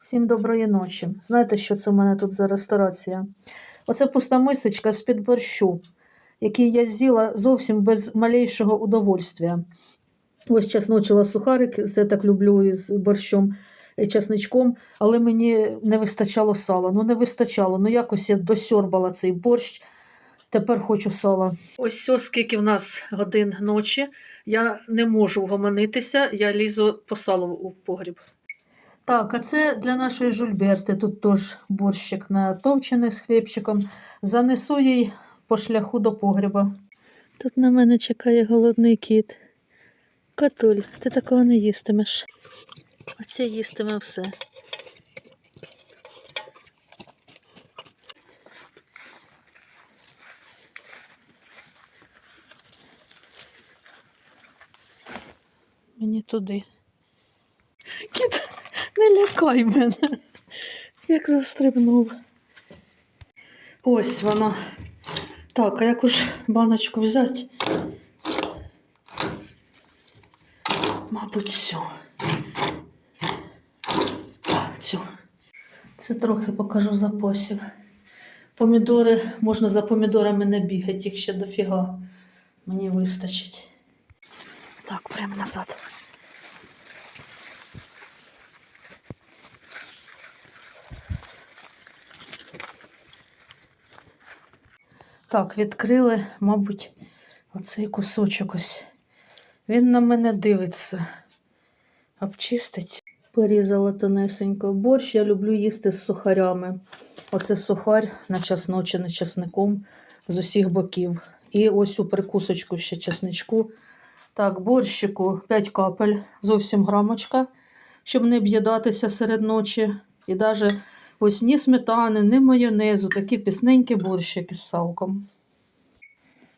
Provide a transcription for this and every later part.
Всім доброї ночі. Знаєте, що це в мене тут за ресторація? Оце пуста мисочка з-під борщу, який я з'їла зовсім без малейшого удовольствия. Ось чесночила сухарик, це так люблю із борщом і чесничком, але мені не вистачало сала. Ну, не вистачало. Ну, якось я досьорбала цей борщ. Тепер хочу сала. Ось ось скільки в нас годин ночі. Я не можу вгомонитися, я лізу по салу у погріб. Так, а це для нашої жульберти. Тут теж борщик натовчений з хлібчиком. Занесу їй по шляху до погріба. Тут на мене чекає голодний кіт. Катуль, ти такого не їстимеш. Оце їстиме все. Мені туди. Лякай мене. Як застрибнув. Ось воно. Так, а яку ж баночку взяти? Мабуть, цю. Цю. Це трохи покажу запасів. Помідори, можна за помідорами не бігати, їх ще дофіга. Мені вистачить. Так, прямо назад. Так, відкрили, мабуть, оцей кусочок ось. Він на мене дивиться. Обчистить. Порізала тонесенько. Борщ я люблю їсти з сухарями. Оце сухарь начасночений часником з усіх боків. І ось у прикусочку ще часничку. Так, борщику 5 капель, зовсім грамочка, щоб не об'їдатися серед ночі. І навіть ось ні сметани, ні майонезу, такі пісненькі борщики з салком.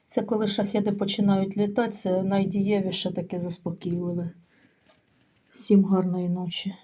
Це коли шахеди починають літати, це найдієвіше таке заспокійливе. Всім гарної ночі.